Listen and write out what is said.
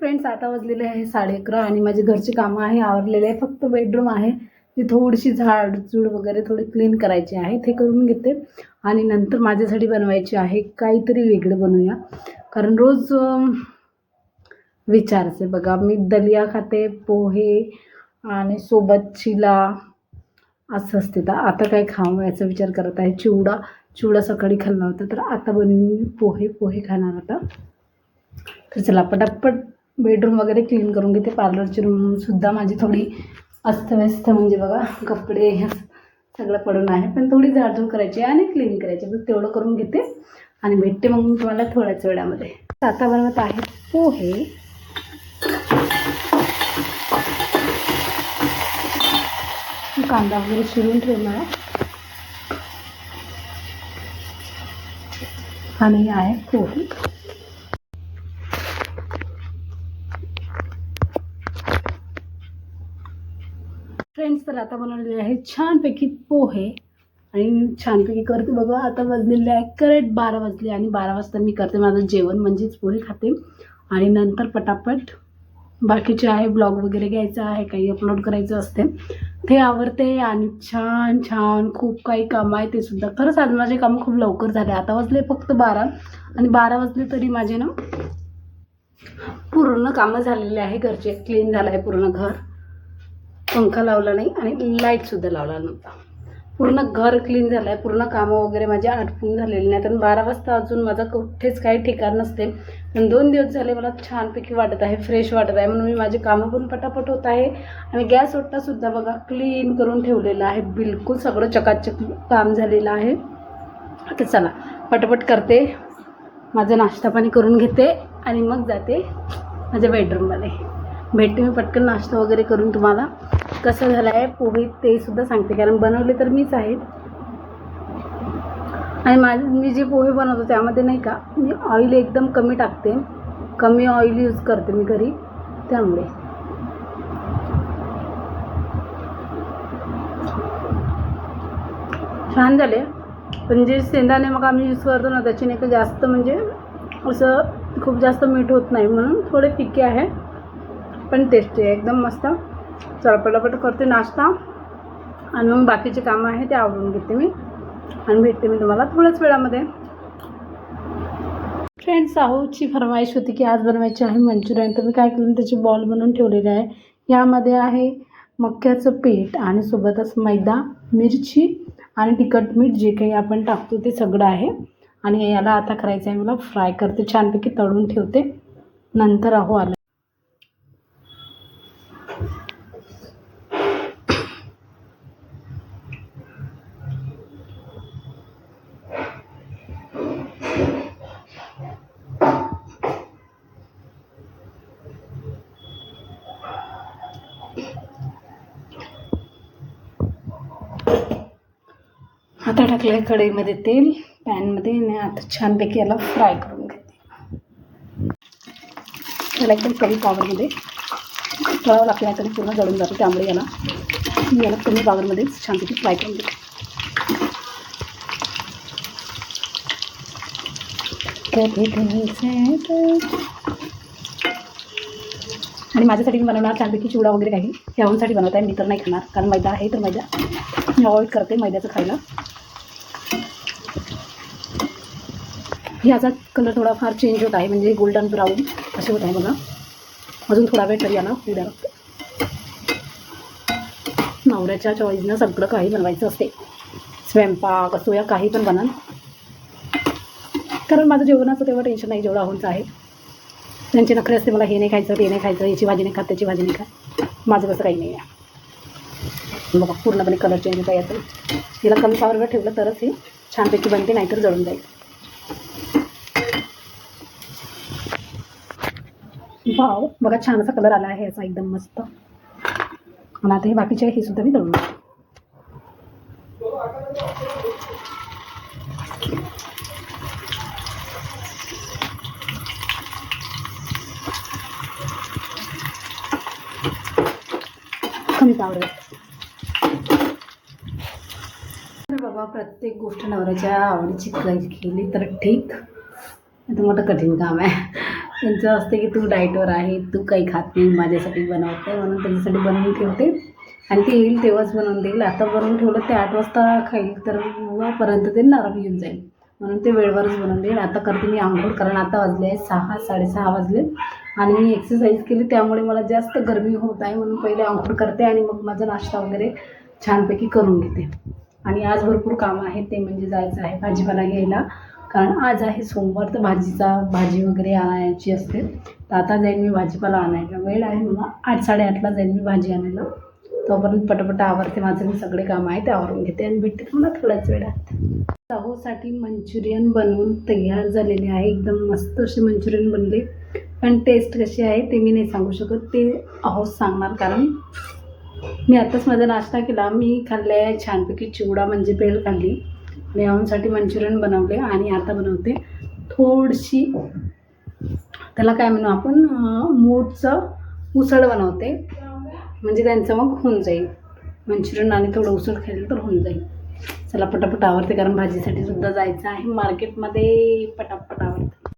Friends आता वाजलेले आहे साडे अकरा आणि माझे घरचे कामं आहे आवरलेले आहे फक्त बेडरूम आहे. ती थोडीशी झाड झुड वगैरे थोडी क्लीन करायची आहे ते करून घेते. आणि नंतर माझ्यासाठी बनवायची आहे काहीतरी वेगळं बनवूया. कारण रोज अं, विचारचे बघा मी दलिया खाते पोहे आणि सोबत चिला असं असते. तर आता काय खावं याचा विचार करत आहे. चिवडा चिवडा सकाळी खाल्ला होता तर आता बनवून पोहे पोहे खाणार आता. तर चला पटापट बेडरूम वगैरे क्लीन करून घेते पार्लरची रूमसुद्धा माझी थोडी अस्तव्यस्त म्हणजे बघा कपडे हे सगळं पडून आहे. पण थोडी झाडझूड करायची आहे आणि क्लीन करायची बस तेवढं करून घेते आणि भेटते मग मी तुम्हाला थोड्याच वेळामध्ये. आता बनवत आहे. पोहे. कांदा वगैरे शिरून ठेवणार आणि आहे पोहे फ्रेंड्स तर आता बनवलेले आहे छानपैकी पोहे आणि छानपैकी करते बघा. आता वाजलेले आहे करेक्ट बारा वाजले आणि बारा वाजता मी करते माझं जेवण म्हणजेच पोहे खाते. आणि नंतर पटापट बाकीचे आहे ब्लॉग वगैरे घ्यायचं आहे काही अपलोड करायचं असते. ते आवडते आणि छान छान खूप काही कामं आहे ते सुद्धा. खरंच आज माझे कामं खूप लवकर झाले. आता वाजले फक्त बारा आणि बारा वाजले तरी माझे ना पूर्ण कामं झालेले आहे घरचे. क्लीन झालं आहे पूर्ण घर. पंखा लावला नाही आणि लाईटसुद्धा लावला नव्हता. पूर्ण घर क्लीन झालं आहे पूर्ण कामं वगैरे माझे आटपून झालेले नाही कारण बारा वाजता अजून माझं कुठेच काही ठिकाण नसते. पण दोन दिवस झाले मला छानपैकी वाटत आहे फ्रेश वाटत आहे. म्हणून मी माझे कामं पण पटापट होत आहे. आणि गॅस ओट्टासुद्धा बघा क्लीन करून ठेवलेलं आहे. बिलकुल सगळं चकाचक काम झालेलं आहे. आता चला पटापट करते. माझा नाश्ता पाणी करून घेते आणि मग जाते माझ्या बेडरूममध्ये भेटते मी पटकन नाश्ता वगैरे करून तुम्हाला कसं झालं आहे पोहे ते सुद्धा सांगते. कारण बनवले तर मीच आहे. आणि माझे मी जे पोहे बनवतो त्यामध्ये नाही का मी ऑइल एकदम कमी टाकते. कमी ऑइल यूज करते मी घरी त्यामुळे. छान झाले. पण जे शेंदाणे मग आम्ही यूज करतो ना त्याची नाही का जास्त म्हणजे असं खूप जास्त मीठ होत नाही म्हणून थोडे फिके आहे. पण टेस्टी आहे. एकदम मस्त. चळपटपट पटापट करते नाश्ता. आणि मग बाकीचे कामं आहे ते आवरून घेते मी. आणि भेटते मी तुम्हाला थोड्याच वेळामध्ये. फ्रेंड्स साहूची फरमाईश होती की आज बनवायची आहे मंचुरियन. तर मी काय केलं त्याची बॉल बनवून ठेवलेली आहे. यामध्ये आहे मक्याचं पीठ आणि सोबतच मैदा मिरची आणि तिखट मीठ जे काही आपण टाकतो ते सगळं आहे. आणि याला आता करायचं आहे मला फ्राय करते. छानपैकी तळून ठेवते. नंतर अहो आलं. आता टाकलं आहे कढईमध्ये तेल पॅनमध्ये आणि आता छानपैकी याला फ्राय करून घेते. याला एकदम कमी पावरमध्ये तळावं लागतं नाही पूर्ण जळून जातो. त्यामुळे याला मी याला कमी पावरमध्येच छानपैकी फ्राय करून घेते. कधी आणि माझ्यासाठी मी बनवणार छानपैकी चिवडा वगैरे काही. ह्यासाठी बनवत आहे. मी तर नाही खाणार. कारण मैदा आहे तर मैदा. मी अवॉइड करते मैद्याचं खायला. ह्याचा कलर थोडाफार चेंज होत आहे. म्हणजे गोल्डन ब्राऊन असे होत आहे बघा. अजून थोडा वेळ तरी याला उद्या लागतो नवऱ्याच्या चॉईसनं सगळं काही बनवायचं असते. स्वयंपाक असो या काही पण बनल कारण माझं जेवणाचं तेवढं टेन्शन नाही. जेवढं ahoंचं आहे. त्यांची नखरे असते मला हे नाही खायचं ते नाही खायचं याची भाजी नाही खात त्याची भाजी नाही खात. माझं कसं काही नाही आहे. बघा पूर्णपणे कलर चेंज होता याचं. तिला कमी पावरवर ठेवलं तरच हे छानपैकी बनते नाहीतर जळून जाईल. वाव बघा छान असा कलर आला आहे याचा एकदम मस्त. आणि आता हे बाकीचे आहे हे सुद्धा मी दळून घेते. अरे बाबा प्रत्येक गोष्ट नवऱ्याच्या आवडीची केली तर ठीक. तर मोठं कठीण काम आहे. त्यांचं असते की तू डाएटवर आहे तू काही खात नाही माझ्यासाठी बनवत नाही म्हणून त्याच्यासाठी बनवून ठेवते. आणि ते येईल तेव्हाच बनवून देईल. आता बनवून ठेवलं ते आठ वाजता खाईल तर उवापर्यंत ते नरम येऊन जाईल. म्हणून ते वेळेवरच बनवून देईल आता करते मी आंघोळ कारण आता वाजले आहे सहा साडेसहा वाजले. आणि मी एक्सरसाइज केली त्यामुळे मला जास्त गरमी होत आहे म्हणून पहिले आंघोळ करते आणि मग माझा नाश्ता वगैरे छानपैकी करून घेते. आणि आज भरपूर काम आहे ते म्हणजे जायचं आहे भाजीपाला घ्यायला. कारण आज आहे सोमवार तर भाजीचा भाजी वगैरे आणायची असते. तर आता जाईन मी भाजीपाला आणायला. वेळ आहे मला आठ साडेआठला जाईन मी भाजी आणायला. तोपर्यंत पटापट आवरते माझं मी सगळे काम आहे ते आवरून घेते आणि भेटते मला थोड्याच वेळात. साहूसाठी मंचुरियन बनवून तयार झालेले आहे. एकदम मस्त असे मंचुरियन बनले. पण टेस्ट कशी आहे ते मी नाही सांगू शकत. ते अहो सांगणार कारण मी आत्ताच माझा नाश्ता केला. मी खाल्ले आहे छानपैकी चिवडा म्हणजे बेल खाल्ली. आणि अहोंसाठी मंचुरियन बनवले आणि आता बनवते थोडीशी. त्याला काय म्हणू आपण? मूठचं उसळ बनवते. म्हणजे त्यांचं मग होऊन जाईल. मंचुरियन आणि थोडं उसळ खाल्लं तर होऊन जाईल. चला पटापट आवरते कारण भाजीसाठी सुद्धा जायचं आहे. मार्केटमध्ये पटापट आवडते.